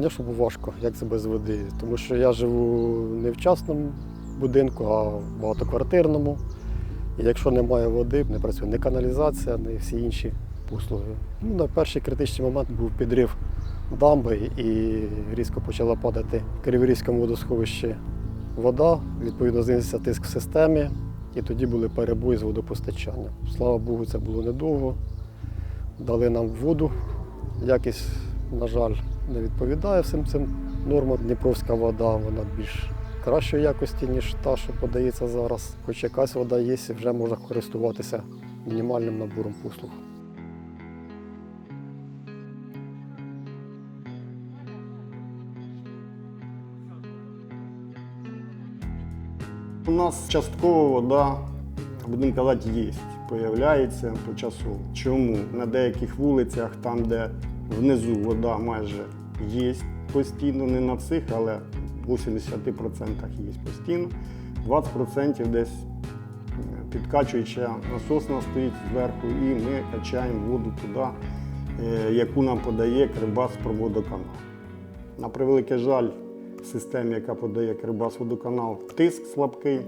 звісно, було важко, як це без води. Тому що я живу не в частному будинку, а в багатоквартирному. І якщо немає води, не працює ні каналізація, ні всі інші послуги. Ну, на перший критичний момент був підрив дамби і різко почала падати в Криворізькому водосховищі вода, відповідно знизився тиск в системі, і тоді були перебої з водопостачанням. Слава Богу, це було недовго. Дали нам воду. Якість, на жаль, не відповідає всім цим нормам. Дніпровська вода вона більш кращої якості, ніж та, що подається зараз. Хоч якась вода є, і вже можна користуватися мінімальним набором послуг. У нас частково вода, будемо казати, є, появляється по часу. Чому? На деяких вулицях, там, де внизу вода майже є постійно, не на всіх, але в 80% є постійно. 20% десь е, підкачуюча насосна стоїть зверху, і ми качаємо воду туди, е, яку нам подає Кривбас проводоканал. На превеликий жаль, в системі, яка подає Кирбас водоканал, тиск слабкий.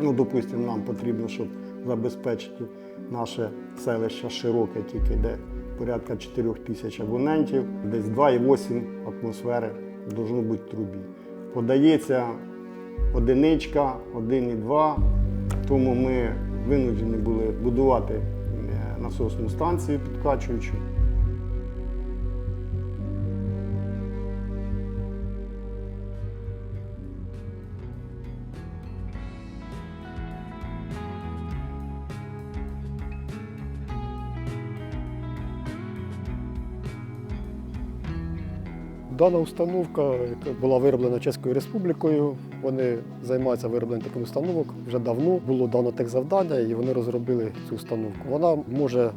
Ну, допустимо, нам потрібно, щоб забезпечити наше селище широке, тільки де порядка 4 тисяч абонентів, десь 2,8 атмосфери должно бути в трубі. Подається одиничка, 1,2, тому ми винуждені були будувати е, насосну станцію підкачуючу. Дана установка була вироблена Чеською Республікою. Вони займаються виробленням таких установок вже давно. Було дано техзавдання, і вони розробили цю установку. Вона може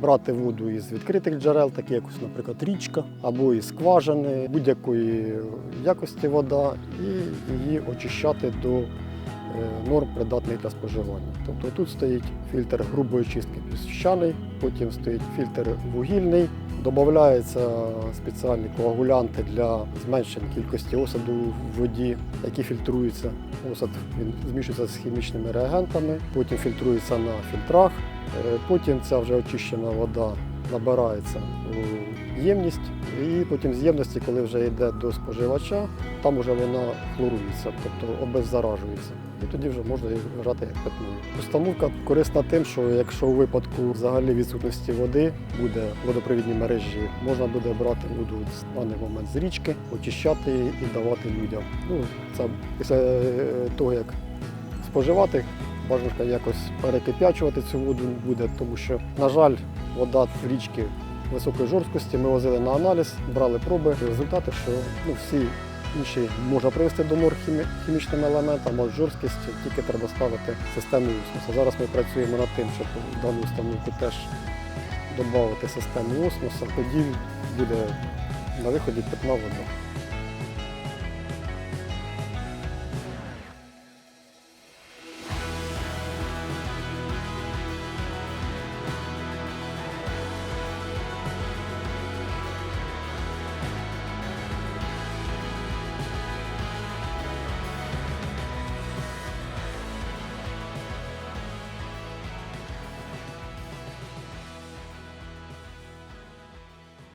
брати воду із відкритих джерел, такі як, наприклад, річка або із скважини, будь-якої якості вода, і її очищати до е, норм придатних для споживання. Тобто тут стоїть фільтр грубої чистки піщаний, потім стоїть фільтр вугільний, додаються спеціальні коагулянти для зменшення кількості осаду в воді, які фільтруються. Осад він змішується з хімічними реагентами, потім фільтрується на фільтрах. Е, Потім ця вже очищена вода набирається у ємність, і потім з ємності, коли вже йде до споживача, там вже вона хлорується, тобто обеззаражується. І тоді вже можна її вважати як питною. Установка корисна тим, що якщо у випадку взагалі відсутності води буде в водопровідній мережі, можна буде брати воду в даний момент з річки, очищати її і давати людям. Ну, це після е, того, як споживати, бажано якось перекип'ячувати цю воду буде, тому що, на жаль, вода в річки високої жорсткості. Ми возили на аналіз, брали проби. Результати, що ну, всі інші можна привести до норм хімі- хімічними елементами, а жорсткість тільки треба ставити систему осмосу. Зараз ми працюємо над тим, щоб в дану установку теж додати систему осмосу. Тоді буде на виході питна вода.